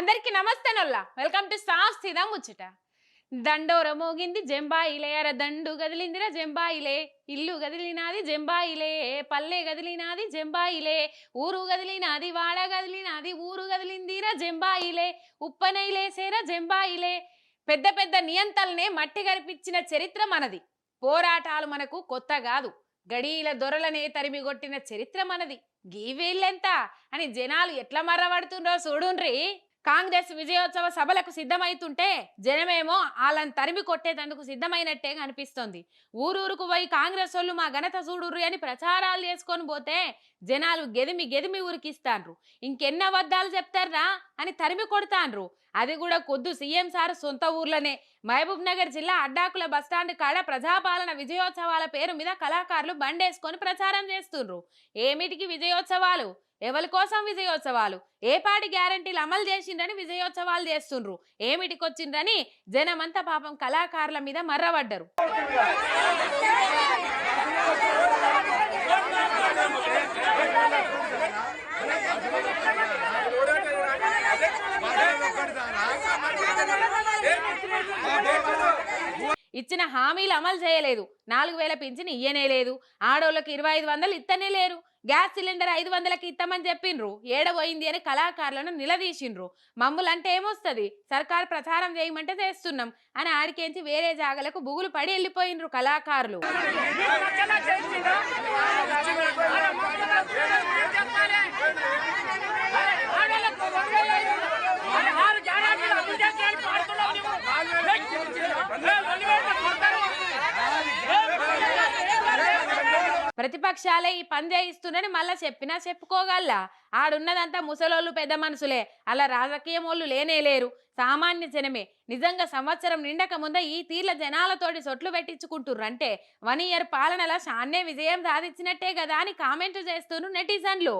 అందరికి నమస్తే నొల్లా. Welcome to సాస్థిదా ముచ్చట. దండోర మోగింది జంబాయిలే. అర దండు గదిలిందిరా జంబాయిలే. ఇల్లు గదిలినాది జంబాయిలే. పల్లె గదిలినాది జంబాయిలే. ఊరు గదిలినాది వాడ గదిలినాది ఊరు గదిలిందిరా జంబాయిలే. ఉప్పనైలేసేరా జంబాయిలే. పెద్ద పెద్ద నియంతల్నే మట్టి గరిపించిన చరిత్ర మనది. పోరాటాలు మనకు కొత్త కాదు. గడీల దొరలనే తరిమి కొట్టిన చరిత్ర మనది. గీవేళ్ళెంత అని జనాలు ఎట్లా మర్రబడుతుండ్రో చూడుండ్రీ? కాంగ్రెస్ విజయోత్సవ సభలకు సిద్ధమైతుంటే జనమేమో వాళ్ళని తరిమి కొట్టేటందుకు సిద్ధమైనట్టే కనిపిస్తోంది. ఊరూరుకు పోయి కాంగ్రెస్ వాళ్ళు మా ఘనత చూడుర్రి అని ప్రచారాలు చేసుకొని పోతే జనాలు గెదిమి గెదిమి ఉరికిస్తాన్రు. ఇంకెన్న అబద్ధాలు చెప్తారా అని తరిమి కొడతాన్రు. అది కూడా కొద్దు సీఎం సార్ సొంత ఊర్లోనే. మహబూబ్ నగర్ జిల్లా అడ్డాకుల బస్టాండ్ కాడ ప్రజాపాలన విజయోత్సవాల పేరు మీద కళాకారులు బండేసుకొని ప్రచారం చేస్తుండ్రు. ఏమిటికి విజయోత్సవాలు? ఎవరి కోసం విజయోత్సవాలు? ఏ పాటి గ్యారంటీలు అమలు చేసిండ్రని విజయోత్సవాలు చేస్తుండ్రు? ఏమిటికొచ్చిండ్రని జనమంతా పాపం కళాకారుల మీద మర్రబడ్డరు. ఇచ్చిన హామీలు అమలు చేయలేదు. నాలుగు వేల పింఛన్ ఇయ్యనే లేదు. ఆడోళ్ళకి ఇరవై ఐదు వందలు ఇత్తనే లేరు. గ్యాస్ సిలిండర్ ఐదు వందలకి ఇస్తామని చెప్పిండ్రు ఏడబోయింది అని కళాకారులను నిలదీసిండ్రు మమ్ములంటే ఏమొస్తుంది? సర్కార్ ప్రచారం చేయమంటే చేస్తున్నాం అని ఆడికేంచి వేరే జాగలకు బుగులు పడి వెళ్ళిపోయిండ్రు కళాకారులు. ప్రతిపక్షాలే ఈ పని చేయిస్తుందని మళ్ళా చెప్పినా చెప్పుకోగల ఆడున్నదంతా ముసలోళ్ళు పెద్ద మనుషులే అలా రాజకీయం వాళ్ళు లేనే లేరు. సామాన్య జనమే. నిజంగా సంవత్సరం నిండక ముందే ఈ తీర్ల జనాలతోటి సొట్లు పెట్టించుకుంటుర్రు. అంటే వన్ ఇయర్ పాలనలా షాన్నే విజయం సాధించినట్టే కదా అని కామెంట్ చేస్తున్నారు నెటిజన్లు.